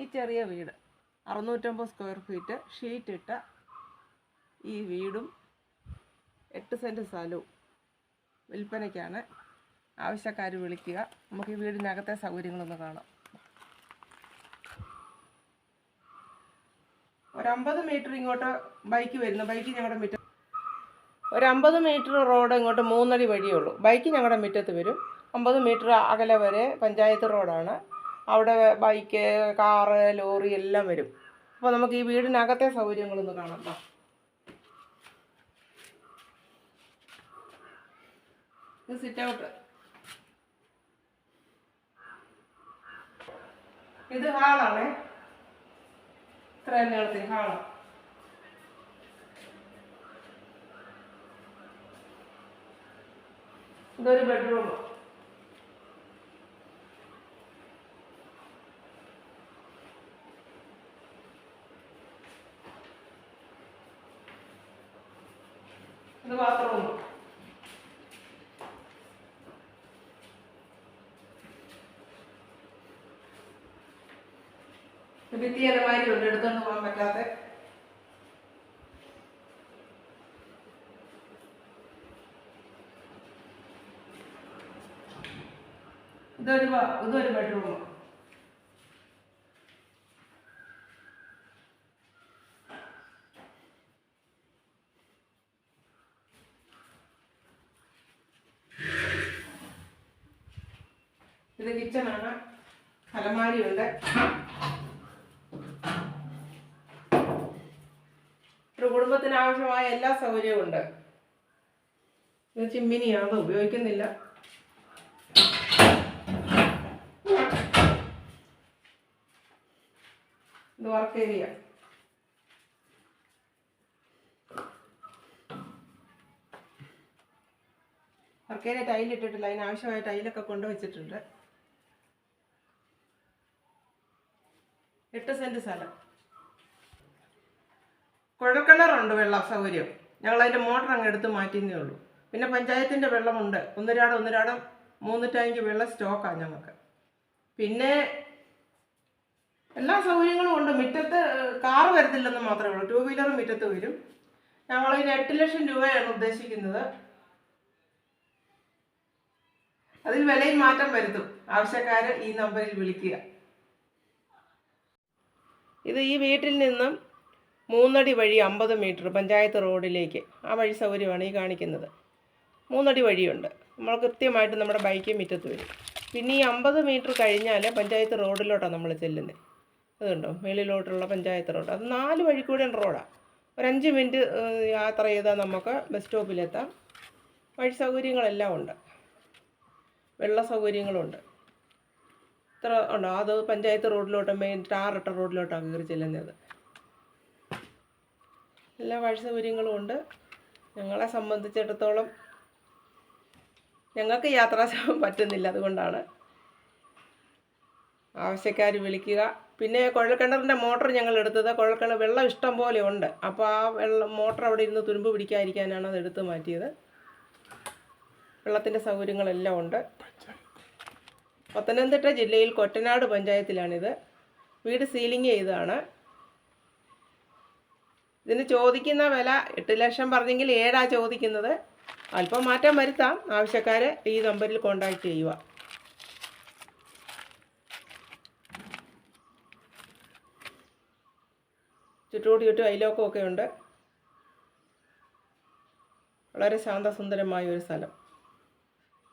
ഈ ചെറിയ വീട്. അറുന്നൂറ്റമ്പത് സ്ക്വയർ ഫീറ്റ് ഷീറ്റ് ഇട്ട ഈ വീടും എട്ട് സെന്റ് സ്ഥലവും വിൽപ്പനയ്ക്കാണ്. ആവശ്യക്കാർ വിളിക്കുക. നമുക്ക് ഈ വീടിനകത്തെ സൗകര്യങ്ങളൊന്ന് കാണാം. ഒരമ്പത് മീറ്റർ ഇങ്ങോട്ട് ബൈക്ക് വരുന്നു. ബൈക്ക് ഞങ്ങളുടെ മുറ്റത്ത് ഒരമ്പത് മീറ്റർ റോഡ് ഇങ്ങോട്ട് മൂന്നടി വഴിയേ ഉള്ളൂ. ബൈക്ക് ഞങ്ങളുടെ മുറ്റത്ത് വരും. അമ്പത് മീറ്റർ അകലെ വരെ പഞ്ചായത്ത് റോഡാണ് അവിടെ ബൈക്ക് കാറ് ലോറി എല്ലാം വരും. അപ്പോൾ നമുക്ക് ഈ വീടിനകത്തെ സൗകര്യങ്ങളൊന്ന് കാണാം. ഇത് സിറ്റ് ഔട്ട് ഇത് ഹാളാണേ ഇത്ര നീളത്തിൽ ഹാളാണ് ഇതൊരു ബെഡ്റൂം ഇത് ബാത്റൂം ഭിത്തിയലമാരി ഉണ്ട് എടുത്തോണ്ട് പോകാൻ പറ്റാത്ത ഇതൊരു ഇതൊരു ബെഡ്റൂം ഇത് കിച്ചണാണ്. അലമാരി ഉണ്ട് ഒരു കുടുംബത്തിന് ആവശ്യമായ എല്ലാ സൗകര്യവും ഉണ്ട്. ഇത് ചിമ്മിനിയാണ്? ഉപയോഗിക്കുന്നില്ല. ഇത് work area work area tile ഇട്ടിട്ടില്ല. അതിന് ആവശ്യമായ ടൈലൊക്കെ കൊണ്ടുവച്ചിട്ടുണ്ട് എട്ട് സെന്റ് സ്ഥലം. കുഴൽക്കിണറുണ്ട് വെള്ള സൗകര്യം ഞങ്ങൾ അതിന്റെ മോട്ടർ അങ്ങ് എടുത്ത് മാറ്റിയെന്നേ ഉള്ളൂ. പിന്നെ പഞ്ചായത്തിന്റെ വെള്ളമുണ്ട്. ഒന്നരാടം ഒന്നരാടം മൂന്ന് ടാങ്ക് വെള്ളം സ്റ്റോക്കാണ് ഞങ്ങൾക്ക് പിന്നെ എല്ലാ സൗകര്യങ്ങളും ഉണ്ട്. മുറ്റത്ത് കാറ് വരത്തില്ലെന്ന് മാത്രമേ ഉള്ളൂ. ടൂ വീലർ മുറ്റത്ത് വരും. ഞങ്ങളതിന് എട്ട് ലക്ഷം രൂപയാണ് ഉദ്ദേശിക്കുന്നത്. അതിൽ വിലയിൽ മാറ്റം വരുത്തും. ആവശ്യക്കാർ ഈ നമ്പറിൽ വിളിക്കുക. ഇത് ഈ വീട്ടിൽ നിന്നും മൂന്നടി വഴി അമ്പത് മീറ്റർ പഞ്ചായത്ത് റോഡിലേക്ക് ആ വഴി സൗകര്യമാണ് ഈ കാണിക്കുന്നത്. മൂന്നടി വഴിയുണ്ട്. നമ്മൾ കൃത്യമായിട്ട് നമ്മുടെ ബൈക്ക് മുറ്റത്ത് വരും. പിന്നെ ഈ അമ്പത് മീറ്റർ കഴിഞ്ഞാൽ പഞ്ചായത്ത് റോഡിലോട്ടാണ് നമ്മൾ ചെല്ലുന്നത് അതുണ്ടോ? മേളിലോട്ടുള്ള പഞ്ചായത്ത് റോഡ്. അത് നാല് വഴി കൂടെ റോഡാണ് ഒരു അഞ്ച് മിനിറ്റ് യാത്ര ചെയ്താൽ നമുക്ക് ബസ് സ്റ്റോപ്പിലെത്താം. വഴി സൗകര്യങ്ങളെല്ലാം ഉണ്ട്. വെള്ള സൗകര്യങ്ങളുണ്ട്. ഇത്ര ഉണ്ടോ? അത് പഞ്ചായത്ത് റോഡിലോട്ട് മെയിൻ ടാറിട്ട റോഡിലോട്ടാണ് കയറി ചെല്ലുന്നത്. എല്ലാ വഴി സൗകര്യങ്ങളും ഉണ്ട്. ഞങ്ങളെ സംബന്ധിച്ചിടത്തോളം ഞങ്ങൾക്ക് യാത്രാ പറ്റുന്നില്ല അതുകൊണ്ടാണ്. ആവശ്യക്കാർ വിളിക്കുക. പിന്നെ കുഴൽക്കിണറിന്റെ മോട്ടർ ഞങ്ങൾ എടുത്തത്. കുഴൽക്കിണർ വെള്ളം ഇഷ്ടം പോലെ ഉണ്ട്. അപ്പോൾ ആ വെള്ളം മോട്ടർ അവിടെ ഇരുന്ന് തുരുമ്പ് പിടിക്കാതിരിക്കാനാണ് അത് എടുത്ത് മാറ്റിയത്. വെള്ളത്തിന്റെ സൗകര്യങ്ങളെല്ലാം ഉണ്ട്. പത്തനംതിട്ട ജില്ലയിൽ കൊട്ടനാട് പഞ്ചായത്തിലാണിത്. വീട് സീലിംഗ് ചെയ്തതാണ്. ഇതിന് ചോദിക്കുന്ന വില എട്ട് ലക്ഷം പറഞ്ഞെങ്കിൽ ഏഴാ ചോദിക്കുന്നത്. അല്പം മാറ്റം വരുത്താം. ആവശ്യക്കാരെ ഈ നമ്പറിൽ കോൺടാക്റ്റ് ചെയ്യുക. ചുറ്റോട് ചുറ്റും അയലോക്കമൊക്കെ ഉണ്ട്. വളരെ ശാന്തസുന്ദരമായ ഒരു സ്ഥലം.